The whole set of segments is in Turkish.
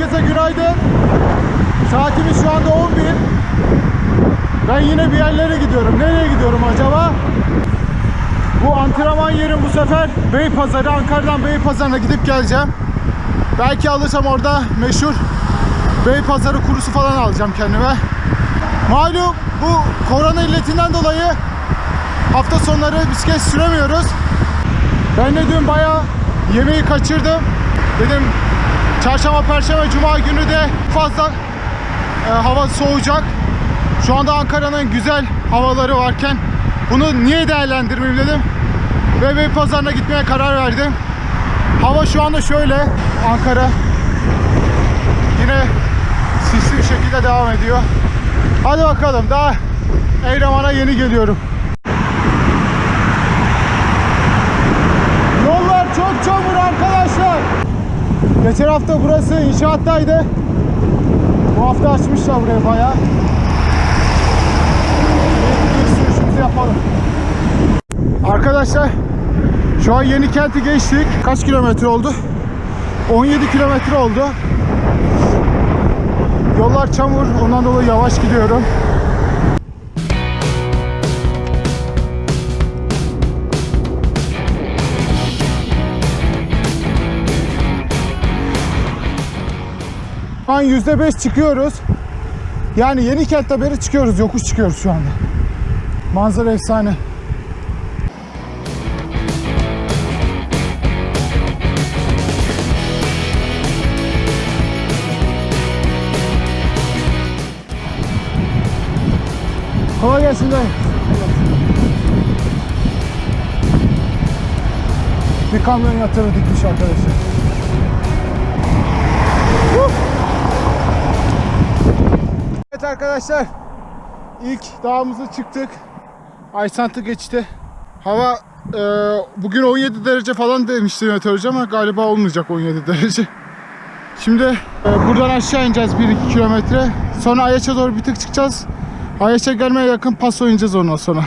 Herkese günaydın. Saatimiz şu anda 11. Ben yine bir yerlere gidiyorum. Nereye gidiyorum acaba? Bu antrenman yerim bu sefer Beypazarı. Ankara'dan Beypazarı'na gidip geleceğim. Belki alırsam orada meşhur Beypazarı kurusu falan alacağım kendime. Malum bu korona illetinden dolayı hafta sonları bisiklet süremiyoruz. Ben de dün bayağı yemeği kaçırdım. Dedim çarşamba, perşembe, cuma günü de fazla e, hava soğuyacak. Şu anda Ankara'nın güzel havaları varken bunu niye değerlendirmeyeyim dedim. Ve pazarına gitmeye karar verdim. Hava şu anda şöyle Ankara. Yine sisli bir şekilde devam ediyor. Hadi bakalım daha Eyraman'a yeni geliyorum. Yollar çok çamur arkadaşlar. Geçen hafta burası inşaattaydı. Bu hafta açmışlar burayı bayağı. İlk sürüşümüzü yapalım. Arkadaşlar şu an yeni kenti geçtik. Kaç kilometre oldu? 17 kilometre oldu. Yollar çamur. Ondan dolayı yavaş gidiyorum. An %5 çıkıyoruz. Yani yeni kentte beri çıkıyoruz. Yokuş çıkıyoruz şu anda. Manzara efsane. Kolay gelsin dayı. Bir kamyon yatırı dikmiş arkadaşlar. Arkadaşlar. ilk dağımıza çıktık. Aysantı geçti. Hava e, bugün 17 derece falan demişti meteoroloji ama galiba olmayacak 17 derece. Şimdi e, buradan aşağı ineceğiz 1-2 kilometre. Sonra Ayaç'a doğru bir tık çıkacağız. Ayaç'a gelmeye yakın pas oynayacağız ondan sonra.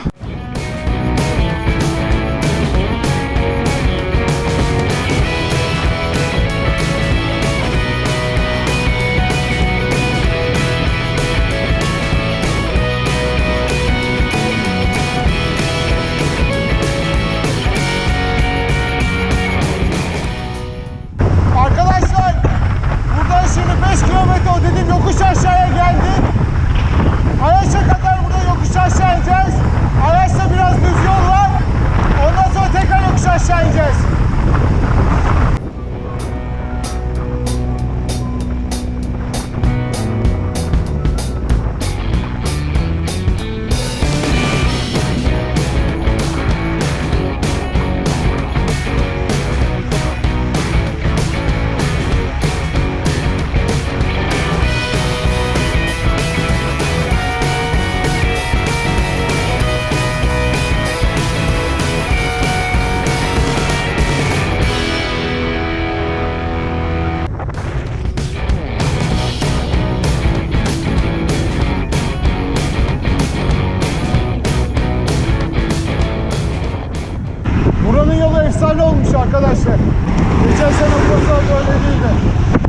Arkadaşlar. Geçen sene burası böyle değildi.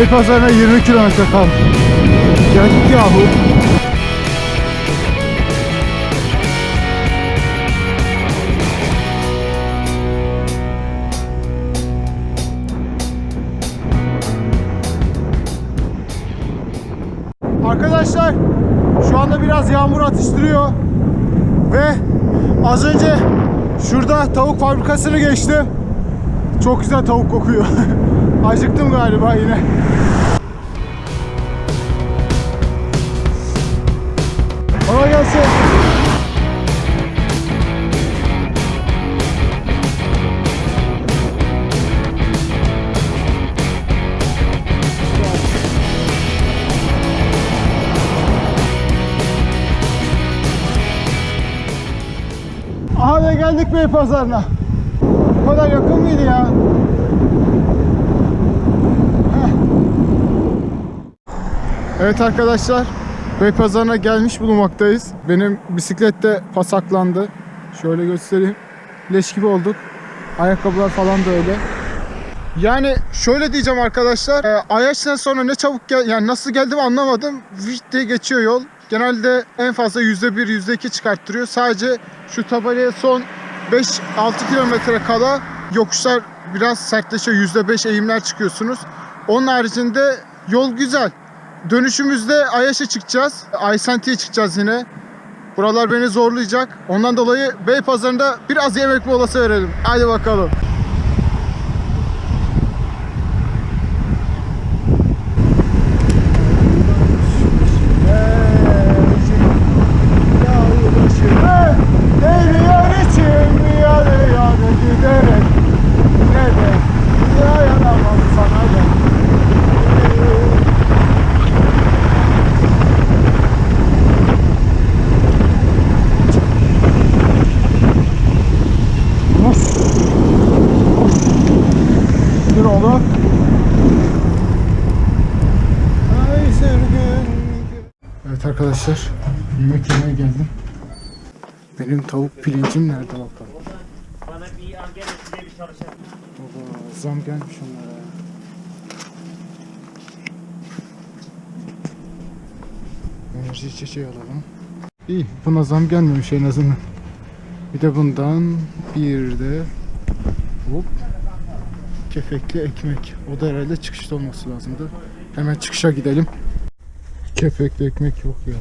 Beypazarı'na 20 kilometre kaldı. Geldik yahu. Arkadaşlar şu anda biraz yağmur atıştırıyor ve az önce şurada tavuk fabrikasını geçtim. Çok güzel tavuk kokuyor. Acıktım galiba yine. Kolay gelsin. Aha ve geldik Bey Pazarına. O kadar yakın mıydı ya? Evet arkadaşlar, Beypazarı'na gelmiş bulunmaktayız. Benim bisiklet de pasaklandı. Şöyle göstereyim. Leş gibi olduk. Ayakkabılar falan da öyle. Yani şöyle diyeceğim arkadaşlar. E, Ayaş'tan sonra ne çabuk gel yani nasıl geldim anlamadım. Vişt diye geçiyor yol. Genelde en fazla %1, %2 çıkarttırıyor. Sadece şu tabelaya son 5-6 kilometre kala yokuşlar biraz sertleşiyor. %5 eğimler çıkıyorsunuz. Onun haricinde yol güzel. Dönüşümüzde Ayaş'a çıkacağız. Aysanti'ye çıkacağız yine. Buralar beni zorlayacak. Ondan dolayı Beypazarı'nda biraz yemek molası verelim. Hadi bakalım. Arkadaşlar, yemek yemeye geldim. Benim tavuk pirincim nerede bakalım? Bana bir an gelin size bir çalışalım. Baba zam gelmiş onlara. ya. Enerji içeceği alalım. İyi, buna zam gelmemiş en azından. Bir de bundan bir de hop kefekli ekmek. O da herhalde çıkışta olması lazımdı. Hemen çıkışa gidelim. Kefekli ekmek yok ya.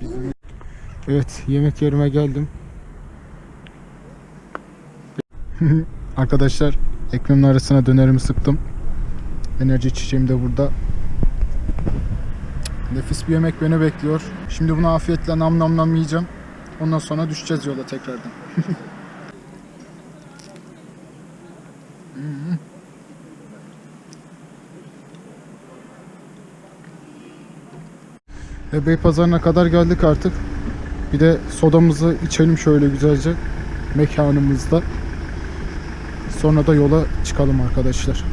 Bizim... Evet, yemek yerime geldim. Arkadaşlar ekmeğimin arasına dönerimi sıktım. Enerji içeceğim de burada. Nefis bir yemek beni bekliyor. Şimdi bunu afiyetle nam nam nam yiyeceğim. Ondan sonra düşeceğiz yola tekrardan. Ve Beypazarı'na kadar geldik artık. Bir de sodamızı içelim şöyle güzelce mekanımızda. Sonra da yola çıkalım arkadaşlar.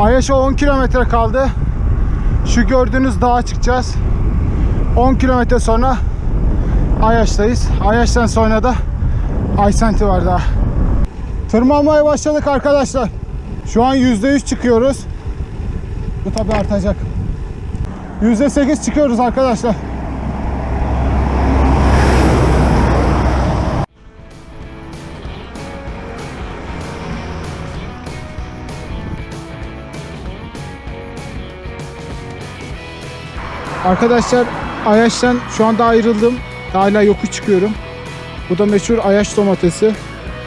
Ayaş'a 10 kilometre kaldı. Şu gördüğünüz dağa çıkacağız. 10 kilometre sonra Ayaş'tayız. Ayaş'tan sonra da Aysanti var daha. Tırmanmaya başladık arkadaşlar. Şu an %100 çıkıyoruz. Bu tabi artacak. %8 çıkıyoruz arkadaşlar. Arkadaşlar Ayaş'tan şu anda ayrıldım. Hala yokuş çıkıyorum. Bu da meşhur Ayaş domatesi.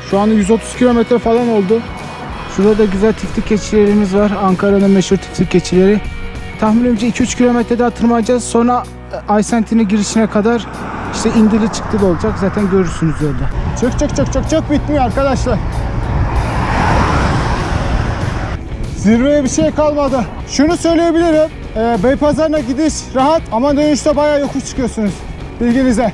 Şu anda 130 kilometre falan oldu. Şurada da güzel tiftik keçilerimiz var. Ankara'nın meşhur tiftik keçileri. Tahminimce 2-3 kilometre daha tırmanacağız. Sonra e, Aysentin'in girişine kadar işte indili çıktılı olacak. Zaten görürsünüz yolda. Çık çık çık çık çık bitmiyor arkadaşlar. Zirveye bir şey kalmadı. Şunu söyleyebilirim. E, Beypazarı'na gidiş rahat ama dönüşte bayağı yokuş çıkıyorsunuz. Bilginize.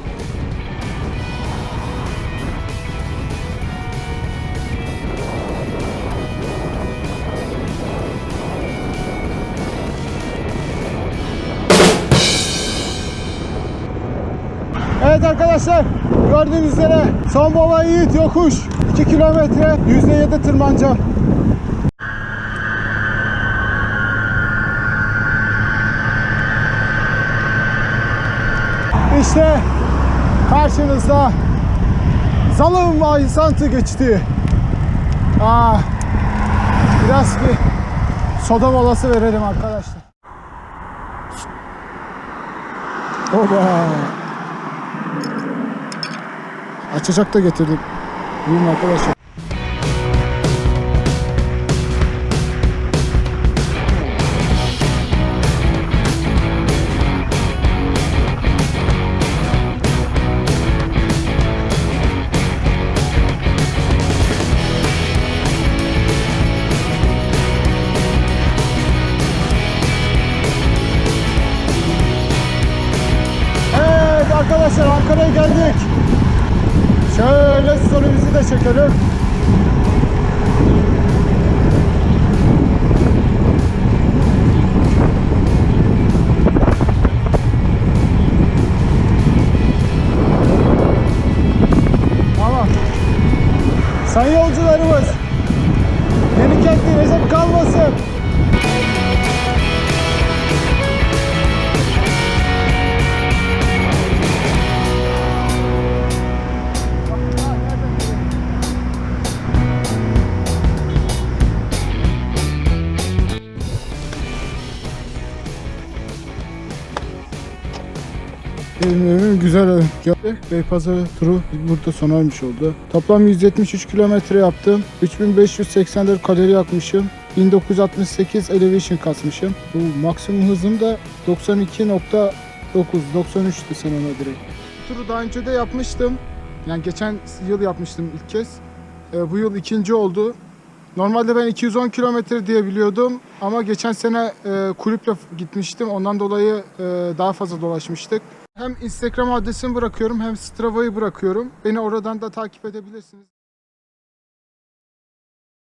Evet arkadaşlar gördüğünüz üzere son baba yiğit yokuş 2 kilometre %7 tırmanacağım. İşte karşınızda Zalım Ayzantı geçti. Aa, biraz bir soda molası verelim arkadaşlar. Oba. Açacak da getirdim. Buyurun arkadaşlar. Sayın yolcularımız. Güzel geldi. Beypazarı turu burada sona ermiş oldu. Toplam 173 kilometre yaptım. 3584 kalori yakmışım. 1968 elevation kasmışım. Bu maksimum hızım da 92.9 93'tü sen ona direkt. Bu turu daha önce de yapmıştım. Yani geçen yıl yapmıştım ilk kez. Ee, bu yıl ikinci oldu. Normalde ben 210 kilometre diye biliyordum ama geçen sene e, kulüple gitmiştim. Ondan dolayı e, daha fazla dolaşmıştık. Hem Instagram adresimi bırakıyorum hem Strava'yı bırakıyorum. Beni oradan da takip edebilirsiniz.